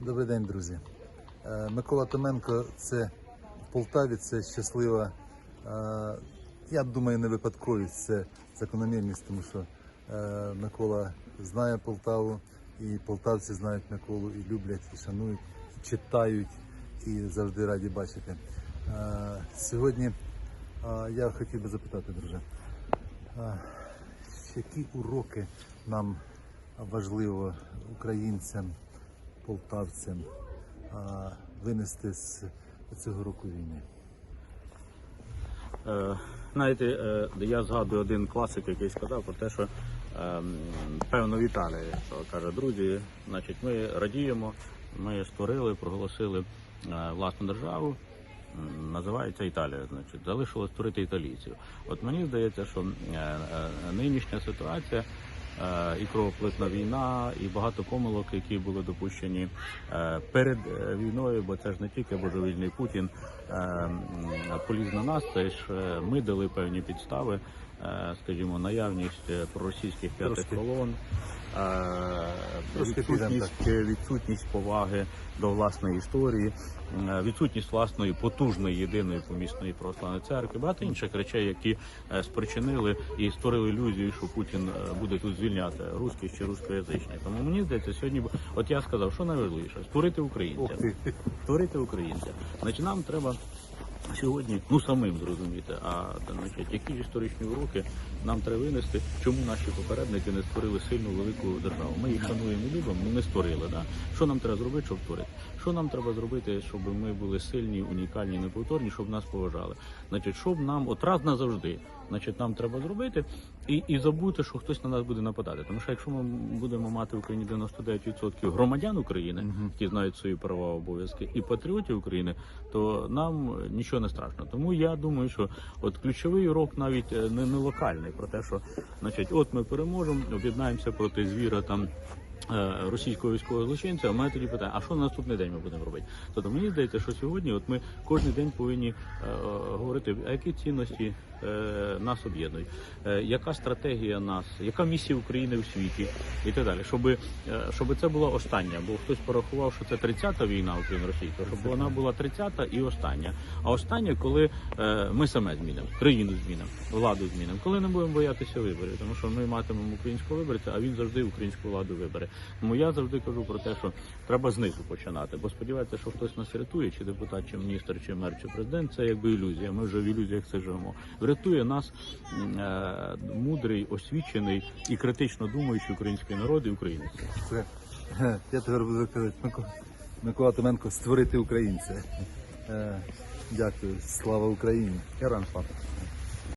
Добрий день, друзі. Е, Микола Томенко це в Полтаві, це щаслива. е, Я думаю, не випадковість, це закономірність, тому що е, Микола знає Полтаву, і полтавці знають Миколу, і люблять, і шанують, і читають, і завжди раді бачити. Сьогодні я хотів би запитати, друже, які уроки нам важливо українцям, полтавцям винести з цього року війни? Е, Знаєте, е, я згадую один класик, який сказав про те, що ем, певно вітали, що каже, друзі, значить, ми радіємо, ми створили, проголосили е, власну державу. Називається Італія, значить, залишилось створити італійців. От мені здається, що нинішня ситуація і кровоплитна війна, і багато помилок, які були допущені е, перед е, війною, бо це ж не тільки божевільний Путін е, поліз на нас, це ж е, ми дали певні підстави, е, скажімо, наявність е, проросійських п'ятих колон. Е, Відсутність, е, відсутність поваги до власної історії, е, відсутність власної потужної єдиної помісної православної церкви, багато інших речей, які спричинили і створили ілюзію, що Путін буде тут звільняти русських чи рускоязичних. Тому мені здається, сьогодні от я сказав, що найважливіше створити українця створити українця. Значить, нам треба сьогодні ну самим зрозуміти, а значить, які історичні уроки нам треба винести, чому наші попередники не створили сильну велику державу. Ми їх шануємо і любимо, ми не створили. Да? Що нам треба зробити, щоб створити? Що нам треба зробити, щоб ми були сильні, унікальні, неповторні, щоб нас поважали? Значить, щоб нам от раз назавжди, значить, нам треба зробити і, і забути, що хтось на нас буде нападати. Тому що якщо ми будемо мати в Україні 99% громадян України, які знають свої права обов'язки, і патріотів України, то нам нічого не страшно. Тому я думаю, що от ключовий урок навіть е, не, не локальний про те, що значить, от ми переможемо, об'єднаємося проти звіра там. е, Російського військового злочинця, а мене тоді питає, а що на наступний день ми будемо робити? Тобто мені здається, що сьогодні от ми кожен день повинні е, говорити, а які цінності е, нас об'єднують, е, яка стратегія нас, яка місія України у світі і так далі. Щоб, е, щоб це була остання, бо хтось порахував, що це 30-та війна Україна російська, щоб вона була 30-та і остання. А остання, коли е, ми саме змінимо, країну змінимо, владу змінимо, коли не будемо боятися виборів, тому що ми матимемо українського виборця, а він завжди українську владу вибере. Тому я завжди кажу про те, що треба знизу починати, бо сподівається, що хтось нас рятує, чи депутат, чи міністр, чи мер, чи президент, це якби ілюзія. Ми вже в ілюзіях це живемо. Врятує нас е, мудрий, освічений і критично думаючий український народ і українець. Це, е, я тепер буду казати, Микола, Микола Томенко створити українця. Е, Дякую. Слава Україні! Героям слава.